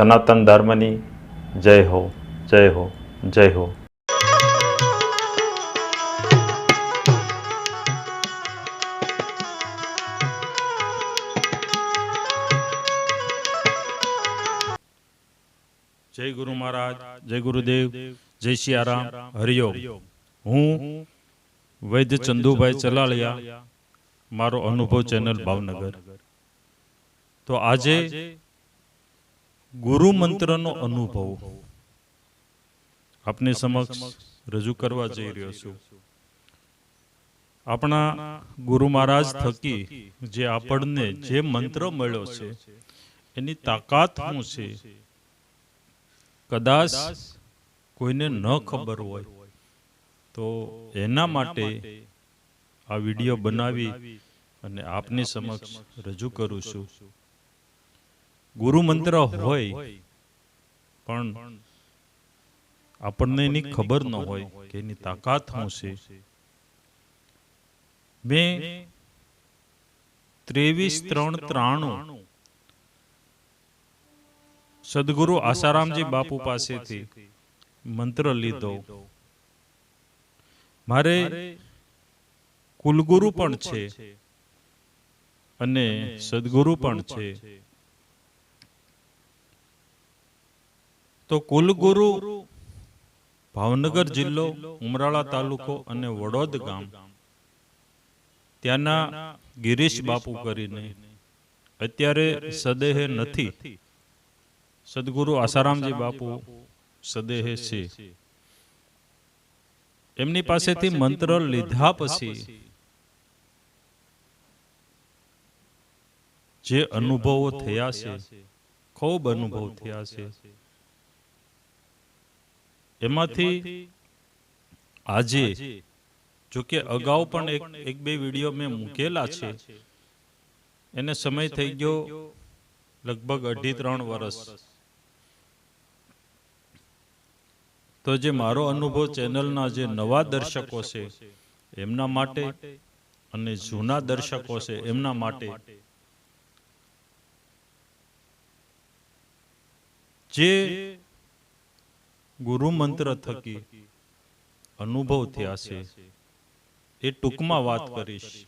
સનાતન ધર્મની જય હો જય હો જય હો જય ગુરુ મહારાજ જય ગુરુદેવ જય સિયારામ હરિઓમ હું વૈદ્ય ચંદુભાઈ ચલાલિયા મારો અનુભવ ચેનલ ભાવનગર તો આજે ગુરુ મંત્રનો અનુભવ. આપની સમક્ષ રજૂ કરવા જઈ રહ્યો છું. આપણા ગુરુ મહારાજ થકી જે આપણને જે મંત્ર મળ્યો છે એની તાકાત શું છે? કદાચ કોઈને ન ખબર હોય. તો એના માટે આ વીડિયો બનાવી અને આપની સમક્ષ રજૂ કરું છું. ગુરુ મંત્ર હોય પણ આપણને એની ખબર ન હોય કે એની તાકાત શું છે. મેં ત્રેવીસ ત્રણ ત્રાણું સદગુરુ આસારામજી બાપુ પાસેથી મંત્ર લીધો. મારે કુલગુરુ પણ છે અને સદગુરુ પણ છે. તો કુલગુરુ ભાવનગર જિલ્લો ઉમરાળા તાલુકો અને વડોદ ગામ. ત્યાંના ગિરીશ બાપુ કરીને અત્યારે સદેહે નથી. સદગુરુ આસારામજી બાપુ સદેહે છે. એમની પાસેથી મંત્ર લીધા પછી જે અનુભવો થયા છે ખૂબ અનુભવ થયા છે. એમાંથી આજે જો કે અગાઉ પણ એક એક બે વીડિયો મેં મૂકેલા છે. એને સમય થઈ ગયો લગભગ અઢી ત્રણ વર્ષ તો જે મારો અનુભવ ચેનલના જે નવા દર્શકો છે એમના માટે અને જૂના દર્શકો છે એમના માટે. જે ગુરુ મંત્ર થકી અનુભવ થયા છે. એ ટૂંકમાં વાત કરીશ.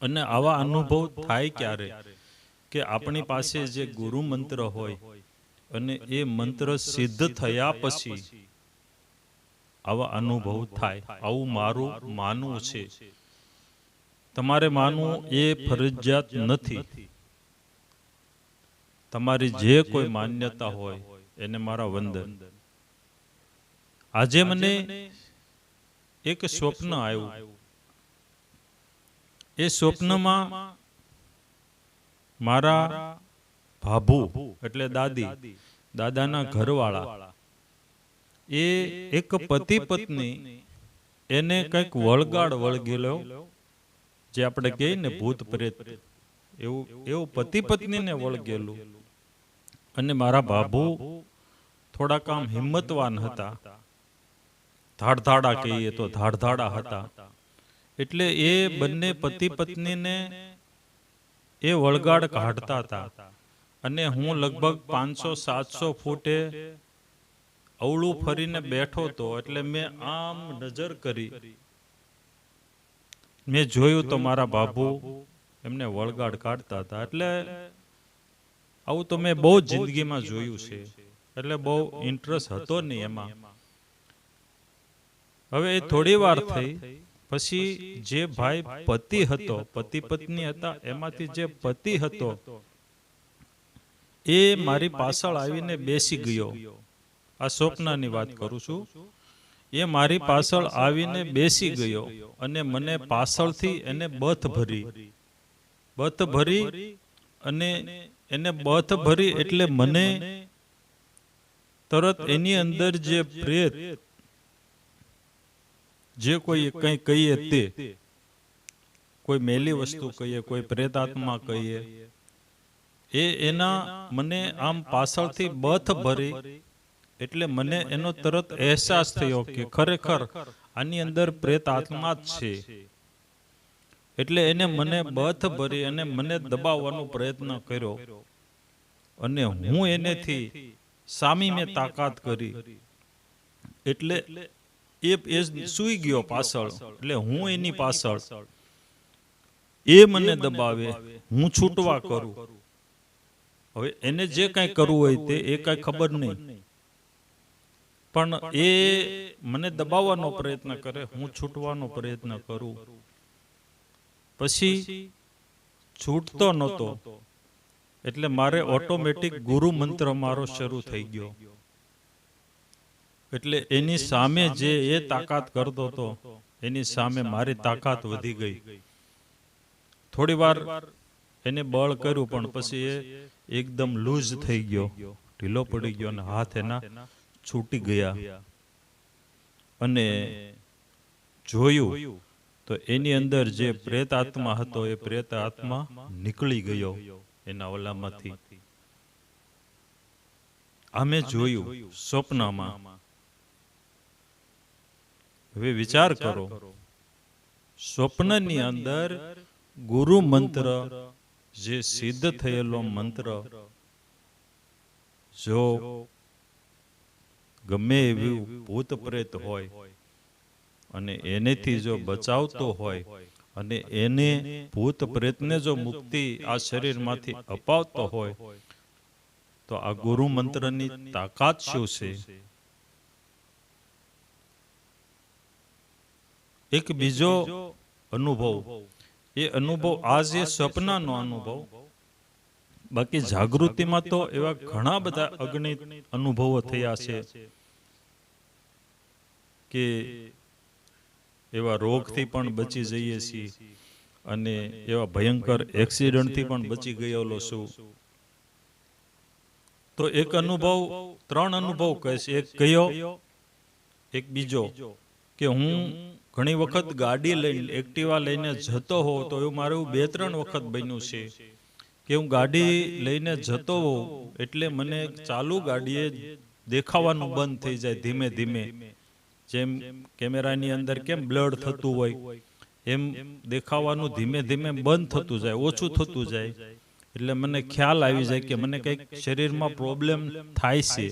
અને આવા અનુભવ થાય ક્યારે? કે આપણી પાસે જે ગુરુ મંત્ર હોય અને એ મંત્ર સિદ્ધ થયા પછી આવા અનુભવ થાય. આવું મારું માનવું છે. તમારે માનવું એ ફરજિયાત નથી. તમારી જે કોઈ માન્યતા હોય એને મારા વંદન. આજે મને એક સ્વપ્ન આવ્યું. એ સ્વપ્નમાં મારા ભાભુ એટલે દાદી દાદાના ઘરવાળા. એ એક પતિ પત્ની એને કંઈક વળગાડ વળગેલો જે આપણે કહીએ ને ભૂત પ્રેત એવું એવું પતિ પત્નીને વળગેલું. અને મારા ભાભુ થોડા કામ હિંમતવાન હતા. ધાડધાડા કહીએ તો ધાડધાડા હતા. એટલે એ બંને પતિ પત્નીને એ વળગાડ કાઢતા હતા. અને હું લગભગ પાંચસો, સાતસો ફૂટે અવળું ફરીને બેઠો હતો એટલે મેં આમ નજર કરી. મેં જોયું તો મારા બાબુ એમને વળગાડ કાઢતા હતા. એટલે આવું તો મેં બહુ જિંદગીમાં જોયું છે. એટલે બહુ ઇન્ટરેસ્ટ હતો નહીં એમાં. હવે એ થોડી વાર થઈ પછી જે ભાઈ પતિ હતો પતિ પત્ની હતા એમાંથી જે પતિ હતો એ મારી પાછળ આવીને બેસી ગયો. આ સ્વપ્નની વાત કરું છું. એ મારી પાછળ આવીને બેસી ગયો અને મને પાછળથી એને બથ ભરી. બથ ભરી અને એને બથ ભરી એટલે મને તરત એની અંદર જે પ્રેત જે કોઈ કંઈ કહીએ તે કોઈ મેલી વસ્તુ કહીએ કોઈ પ્રેતાત્મા કહીએ એ એના મને આમ પાછળથી બથ ભરી એટલે મને એનો તરત અહેસાસ થયો કે ખરેખર આની અંદર પ્રેત આત્મા જ છે. એટલે એને મને બથ ભરી અને મને દબાવવાનો પ્રયત્ન કર્યો. અને હું એનેથી સામી મેં તાકાત કરી. એટલે એ એ સૂઈ ગયો પાછળ. એટલે હું એની પાછળ. એ મને દબાવે. હું છૂટવા કરું. હવે એને જે કાંઈ કરવું હોય તે એ કાંઈ ખબર નહીં. પણ એ મને દબાવવાનો પ્રયત્ન કરે. હું છૂટવાનો પ્રયત્ન કરું. પછી છૂટતો નહોતો. એટલે મારે ઓટોમેટિક ગુરુ મંત્ર મારો શરૂ થઈ ગયો. એટલે એની સામે જે એ તાકાત કરતો હતો એની સામે મારી તાકાત વધી ગઈ. થોડી વાર એને બળ કર્યું પણ પછી એ એકદમ લૂઝ થઈ ગયો. ઢીલો પડી ગયો અને હાથ એના છૂટી ગયા. અને જોયું તો એની અંદર જે પ્રેત આત્મા હતો એ પ્રેત આત્મા નીકળી ગયો એના ઓલામાંથી. આમે જોયું સ્વપ્નમાં હવે વિચાર કરો. સ્વપ્નની અંદર ગુરુ મંત્ર જે સિદ્ધ થયેલો મંત્ર, જો ગમે એવું ભૂત પ્રેત હોય અને એનેથી જો બચાવતો હોય અને એને ભૂત પ્રેતને જો મુક્તિ આ શરીરમાંથી અપાવતો હોય, તો આ ગુરુ મંત્રની તાકાત શું છે? એક બીજો અનુભવ. એ અનુભવ આ જે સપનાનો અનુભવ. બાકી જાગૃતિમાં તો એવા ઘણા બધા અગણિત અનુભવો થયા છે કે એવા રોગથી પણ બચી જઈએ છીએ અને એવા ભયંકર એક્સિડન્ટથી પણ બચી ગયેલો છું. તો એક અનુભવ, ત્રણ અનુભવ કહે છે. એક કયો, એક બીજો. કે હું ઘણી વખત ગાડી લઈને એક્ટિવા લઈને જતો હોઉં તો એવું મારું બે ત્રણ વખત બન્યું છે કે હું ગાડી લઈને જતો હોઉં એટલે મને ચાલુ ગાડીએ દેખાવાનું બંધ થઈ જાય ધીમે ધીમે. જેમ કેમેરાની અંદર કેમ બ્લડ થતું હોય, એમ દેખાવાનું ધીમે ધીમે બંધ થતું જાય, ઓછું થતું જાય. એટલે મને ખ્યાલ આવી જાય કે મને કંઈક શરીરમાં પ્રોબ્લેમ થાય છે.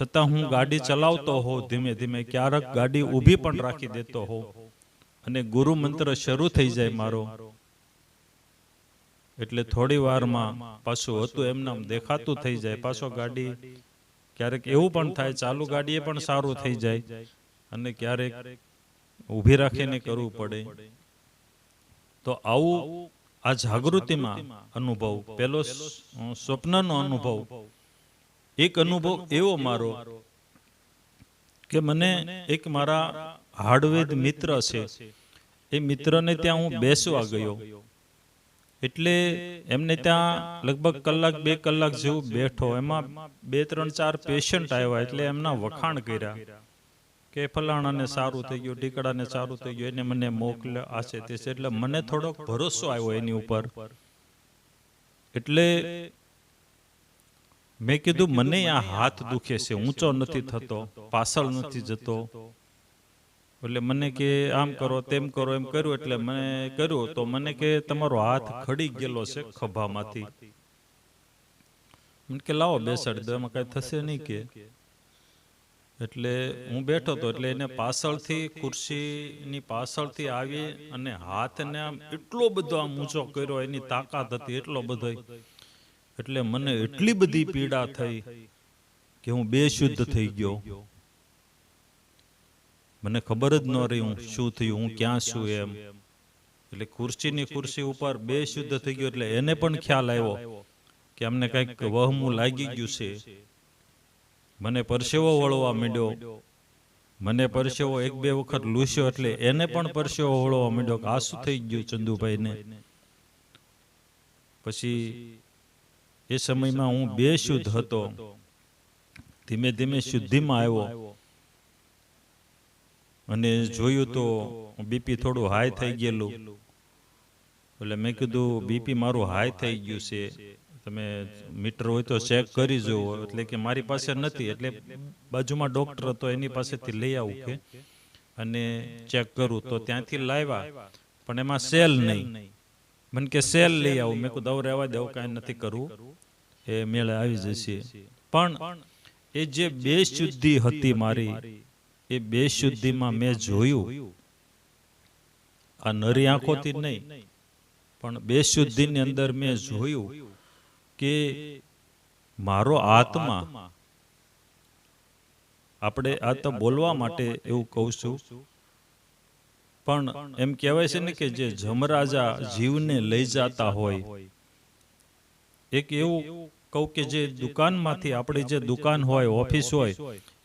છતાં હું ગાડી ચલાવતો હોઉં ધીમે ધીમે, ક્યારેક ગાડી ઊભી પણ રાખી દેતો હોઉં. અને ગુરુ મંત્ર શરૂ થઈ જાય મારો. એટલે થોડી વારમાં પાછું હતું એમનામ દેખાતું થઈ જાય. પાછો ગાડી ક્યારેક એવું પણ થાય, ચાલુ ગાડીએ પણ સારું થઈ જાય. અને ક્યારેક ઊભી રાખીને કરવું પડે. તો આવું આ જાગૃતિમાં અનુભવ, પેલો સ્વપ્નનો અનુભવ. એક અનુભવ એવો મારો કે મને એક મારા હાર્ડવેદ મિત્ર છે. એ મિત્રને ત્યાં હું બેસવા ગયો. એટલે એમને ત્યાં લગભગ કલાક બે કલાક જેવું બેઠો. એમાં બે, ત્રણ, ચાર પેશન્ટ આવ્યા એટલે એમના વખાણ કર્યા કે ફલાણાને સારું થઈ ગયું ઢીકડાને સારું થઈ ગયું, એને મને મોકલ્યો આ છે તે છે. એટલે મને થોડોક ભરોસો આવ્યો એની ઉપર. એટલે મેં કીધું મને આ હાથ દુખે છે ઊંચો નથી થતો પાછળ નથી જતો. એટલે મને કે આમ કરો તેમ કરો એમ કર્યું એટલે મને કર્યું તો મને કે તમારો હાથ ખડી ગયેલો છે ખભામાંથી. મને કે લાવો બેસાડી દો એમાં કઈ થશે નહીં કે. એટલે હું બેઠો હતો એટલે એને પાછળથી ખુરશીની પાછળથી આવી અને હાથને આમ એટલો બધો આમ ઊંચો કર્યો એની તાકાત હતી એટલો બધો એટલે મને એટલી બધી પીડા થઈ કે હું બેશુદ્ધ થઈ ગયો. મને ખબર જ ન રહી હું શું થયું હું ક્યાં છું એમ. એટલે ખુરશીની ખુરશી ઉપર બે શુદ્ધ થઈ ગયો એટલે એને પણ ખ્યાલ આવ્યો કે અમને કંઈક વહમું લાગી ગયું છે. મને પરસેવો વળવા માંડ્યો. મને પરસેવો એક બે વખત લૂસ્યો એટલે એને પણ પરસેવો વળવા માંડ્યો કે આ શું થઈ ગયું ચંદુભાઈને. પછી એ સમયમાં હું બે શુદ્ધ હતો. ધીમે ધીમે શુદ્ધિમાં આવ્યો. અને જોયું તો બીપી થોડું હાઈ થઈ ગયેલું. એટલે મેં કીધું બીપી મારું હાઈ થઈ ગયું છે. તમે મીટર હોય તો ચેક કરી જુઓ. એટલે કે મારી પાસે નથી. એટલે બાજુમાં ડોક્ટર હતો એની પાસેથી લઈ આવું કે અને ચેક કરું તો ત્યાંથી લાવ્યા. પણ એમાં સેલ નહીં. મને કે સેલ લઈ આવું. મેં કીધું દવ રહેવા દેવું કાંઈ નથી કરવું. એ મેળે આવી જશે. પણ એ જે બે શુદ્ધિ હતી મારી, એ બે શુદ્ધિમાં મેં જોયું. આ નરી આંખોથી નહીં, પણ બે શુદ્ધિની અંદર મેં જોયું કે મારો આત્મા આપણે આ તો બોલવા માટે એવું કહું છું, પણ એમ કહેવાય છે ને કે જે જમરાજા જીવને લઈ જતા હોય એક એવું કહું કે જે દુકાનમાંથી આપણી જે દુકાન હોય, ઓફિસ હોય,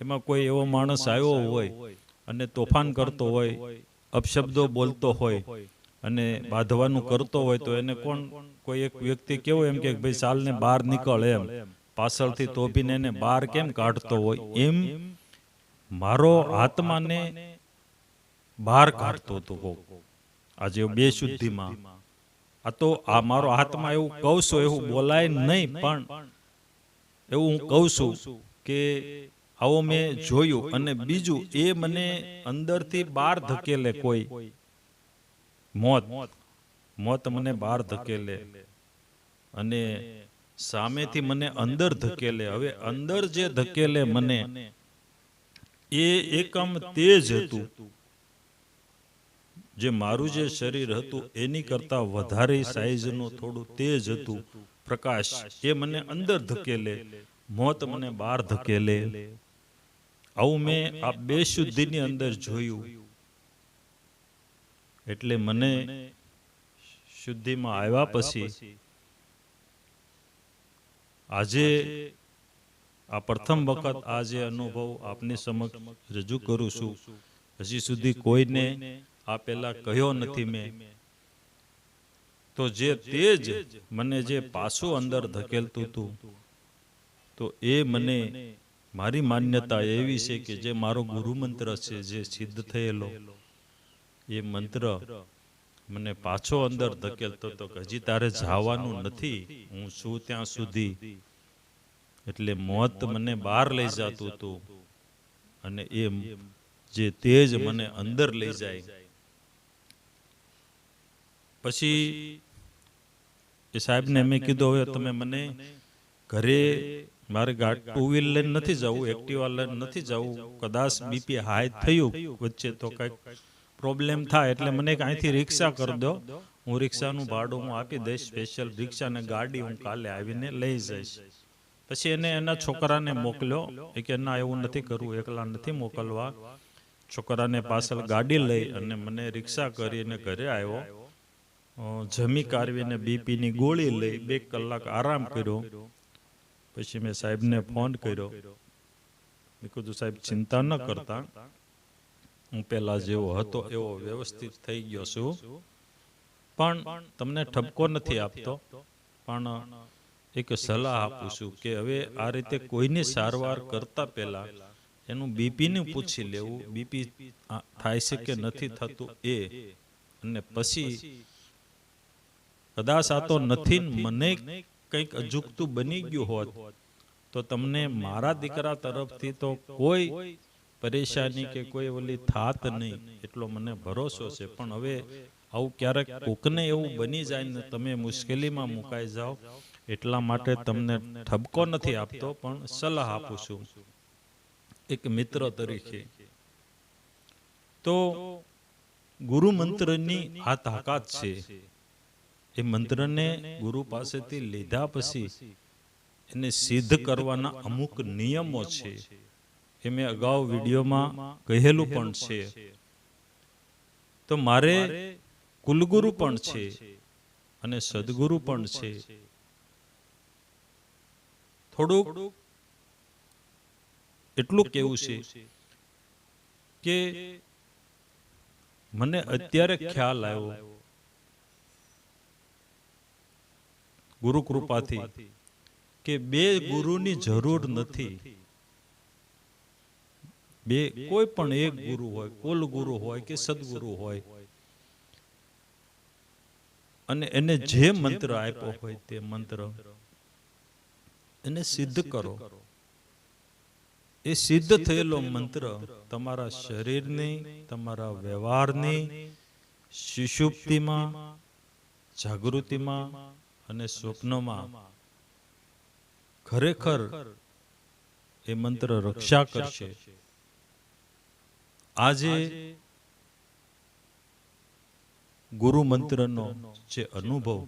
એમાં કોઈ એવો માણસ આવ્યો હોય અને તોફાન કરતો હોય, અપશબ્દો બોલતો હોય અને બાંધવાનું કરતો હોય, તો એને કોણ? કોઈ એક વ્યક્તિ કેવો એમ કે ભાઈ ચાલને બહાર નીકળ એમ, પાછળથી તોભીને એને બહાર કેમ કાઢતો હોય એમ મારો આત્માને બહાર કાઢતો હતો. આજે બે શુદ્ધિમાં આ તો આ મારો હાથમાં એવું કહું છું, એવું બોલાય નહીં, પણ એવું હું કહું છું કે આવો મેં જોયું અને બીજું એ મને અંદરથી બહાર ધકેલે કોઈ મોત. મોત મને બહાર ધકેલે અને સામેથી મને અંદર ધકેલે. હવે અંદર જે ધકેલે મને, એ એકમ તેજ હતું. જે મારું જે શરીર હતું, એની કરતા વધારે સાઈઝનું થોડું તેજ હતું. પ્રકાશ, એ મને અંદર ધકેલે, મોત મને બહાર ધકેલે. આવું મેં આ બે શુદ્ધિની અંદર જોયું. એટલે મને શુદ્ધિમાં આવ્યા પછી આજે આ પ્રથમ વખત આ જે અનુભવ આપની સમક્ષ રજૂ કરું છું. હજી સુધી કોઈને આ પહેલા કહ્યો નથી મેં. તો જે તેજ મને જે પાછું અંદર ધકેલતું હતું તો એ મને મારી માન્યતા એવી છે કે જે મારો ગુરુ મંત્ર છે, જે સિદ્ધ થયેલો, એ મંત્ર મને પાછો અંદર ધકેલતો તો કે હજી તારે જવાનું નથી, હું છું ત્યાં સુધી. એટલે મોત મને બહાર લઈ જતું હતું અને એ જે તેજ મને અંદર લઈ જાય પછી એ સાહેબને મેં કીધું, હવે તમે મને ઘરે મારે ટુ વ્હીલ લઈને નથી જવું એક્ટિવા લઈને નથી જવું. કદાચ બીપી હાઈ થયું વચ્ચે તો કંઈક પ્રોબ્લેમ થાય એટલે મને અહીંથી રિક્ષા કરી દો. હું રિક્ષાનું ભાડું હું આપી દઈશ સ્પેશિયલ રિક્ષા ને ગાડી હું કાલે આવીને લઈ જઈશ. પછી એને એના છોકરાને મોકલ્યો, એ કે, ના, એવું નથી કરવું, એકલા નથી મોકલવા. છોકરાને પાછળ ગાડી લઈ અને મને રિક્ષા કરીને ઘરે આવ્યો. જમી કારવીને બીપીની ગોળી લઈ બે કલાક આરામ કર્યો. પછી મેં સાહેબને ફોન કર્યો. મેં કીધું, સાહેબ, ચિંતા ન કરતા. હું પહેલા જેવો હતો એવો વ્યવસ્થિત થઈ ગયો છું. પણ તમને ઠપકો નથી આપતો. પણ એક સલાહ આપું છું કે હવે આ રીતે કોઈની સારવાર કરતા પહેલા એનું બીપી ને પૂછી લેવું. બીપી થાય છે કે નથી થતું એ. અને પછી કદાચ આ તો નથી મને કંઈક અજુકતું બની ગયું હોત, તો તમને મારા દીકરા તરફથી તો કોઈ પરેશાની કે કોઈ ઓલી થાત નહીં, એટલો મને ભરોસો છે. પણ હવે આવું ક્યારેક કોકને એવું બની જાય ને તમે મુશ્કેલીમાં મુકાઈ જાઓ, એટલા માટે તમને ઠપકો નથી આપતો, પણ સલાહ આપું છું. એક મિત્ર તરીકે. તો ગુરુ મંત્રની આ તાકાત છે. એ મંત્રને ગુરુ પાસેથી લીધા પછી એને સિદ્ધ કરવાના અમુક નિયમો છે. એ મેં અગાઉ વિડીયોમાં કહેલું પણ છે. તો મારે કુલગુરુ પણ છે અને સદગુરુ પણ છે. થોડુંક એટલું કેવું છે કે મને અત્યારે ખ્યાલ આવ્યો ગુરુ કૃપાથી કે બે ગુરુની જરૂર નથી. બે કોઈ પણ એક ગુરુ હોય કુલ ગુરુ હોય કે સદગુરુ હોય અને એને જે મંત્ર આપ્યો હોય તે મંત્ર એને સિદ્ધ કરો. એ સિદ્ધ થયેલો મંત્ર તમારા શરીરની તમારા વ્યવહારની શિશુપ્તિમાં જાગૃતિમાં અને સ્વપ્નમાં. ખરેખર એ મંત્ર રક્ષા કરશે. આજે ગુરુ મંત્રનો જે અનુભવ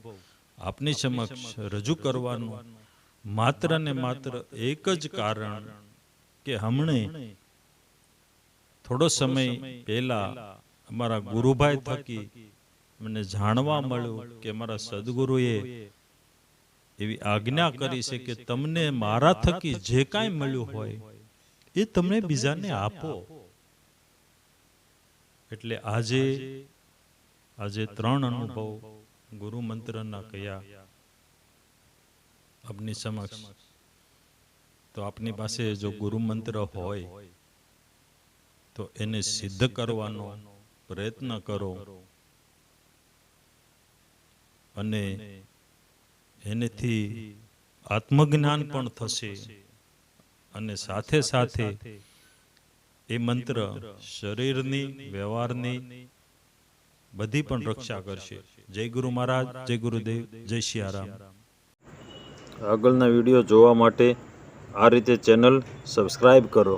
આપની સમક્ષ રજૂ કરવાનું માત્ર ને માત્ર એક જ કારણ કે હમણે થોડો સમય પહેલા અમારા ગુરુભાઈ થકી મને જાણવા મળ્યું કે મારા સદગુરુએ એવી આજ્ઞા કરી છે કે તમને મારા થકી જે કાંઈ મળ્યું હોય એ તમે બીજાને આપો. એટલે આજે આજે ત્રણ અનુભવ ગુરુ મંત્રના કયા. આપની સમક્ષ. તો આપની પાસે જો ગુરુ મંત્ર હોય તો એને સિદ્ધ કરવાનો પ્રયત્ન કરો. અને એનેથી આત્મજ્ઞાન પણ થશે. અને સાથે સાથે એ મંત્ર શરીરની, વ્યવહારની બધી પણ રક્ષા કરશે. જય ગુરુ મહારાજ, જય ગુરુદેવ, જય સિયારામ આગળના વીડિયો જોવા માટે આ રીતે ચેનલ સબસ્ક્રાઈબ કરો.